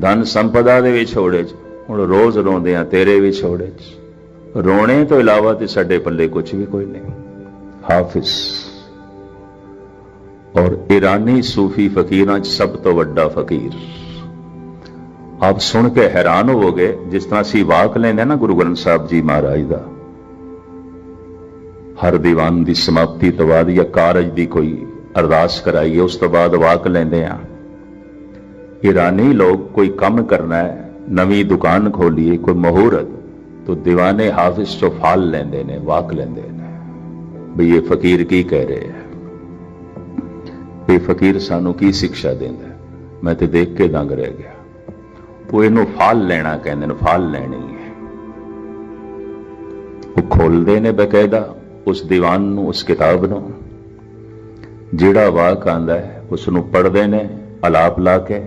ਧਨ ਸੰਪਦਾ ਦੇ ਵਿਛੋੜੇ 'ਚ, ਹੁਣ ਰੋਜ਼ ਰੋਂਦੇ ਆ ਤੇਰੇ ਵਿਛੋੜੇ 'ਚ। ਰੋਣੇ ਤੋਂ ਇਲਾਵਾ ਤੇ ਸਾਡੇ ਪੱਲੇ ਕੁਝ ਵੀ ਕੋਈ ਨਹੀਂ। ਹਾਫਿਜ਼। ਔਰ ਇਰਾਨੀ ਸੂਫੀ ਫਕੀਰਾਂ 'ਚ ਸਭ ਤੋਂ ਵੱਡਾ ਫਕੀਰ। ਆਪ ਸੁਣ ਕੇ ਹੈਰਾਨ ਹੋਵੋਗੇ, ਜਿਸ ਤਰ੍ਹਾਂ ਅਸੀਂ ਵਾਕ ਲੈਂਦੇ ਹਾਂ ਨਾ ਗੁਰੂ ਗ੍ਰੰਥ ਸਾਹਿਬ ਜੀ ਮਹਾਰਾਜ ਦਾ। ਹਰ ਦੀਵਾਨ ਦੀ ਸਮਾਪਤੀ ਤੋਂ ਬਾਅਦ ਜਾਂ ਕਾਰਜ ਦੀ ਕੋਈ ਅਰਦਾਸ ਕਰਾਈਏ, ਉਸ ਤੋਂ ਬਾਅਦ ਵਾਕ ਲੈਂਦੇ ਆ। ਈਰਾਨੀ ਲੋਕ ਕੋਈ ਕੰਮ ਕਰਨਾ ਹੈ, ਨਵੀਂ ਦੁਕਾਨ ਖੋਲੀਏ, ਕੋਈ ਮਹੂਰਤ, ਤੋਂ ਦੀਵਾਨੇ ਹਾਫਿਜ਼ ਤੋਂ ਫਾਲ ਲੈਂਦੇ ਨੇ, ਵਾਕ ਲੈਂਦੇ ਨੇ। ਵੀ ਇਹ ਫਕੀਰ ਕੀ ਕਹਿ ਰਹੇ ਹੈ? ਇਹ ਫਕੀਰ ਸਾਨੂੰ ਕੀ ਸਿੱਖਿਆ ਦਿੰਦਾ ਮੈਂ ਤੇ ਦੇਖ ਕੇ ਦੰਗ ਰਹਿ ਗਿਆ। ਉਹ ਇਹਨੂੰ ਫਾਲ ਲੈਣਾ ਕਹਿੰਦੇ ਨੇ, ਫਾਲ ਲੈਣੀ ਹੈ। ਉਹ ਖੋਲਦੇ ਨੇ ਬਕਾਇਦਾ, ਉਸ ਦੀਵਾਨ ਨੂੰ, ਉਸ ਕਿਤਾਬ ਨੂੰ। ਜਿਹੜਾ ਵਾਕ ਆਂਦਾ ਹੈ ਉਸ ਨੂੰ ਪੜ੍ਹਦੇ ਨੇ, ਅਲਾਪ ਲਾ ਕੇ।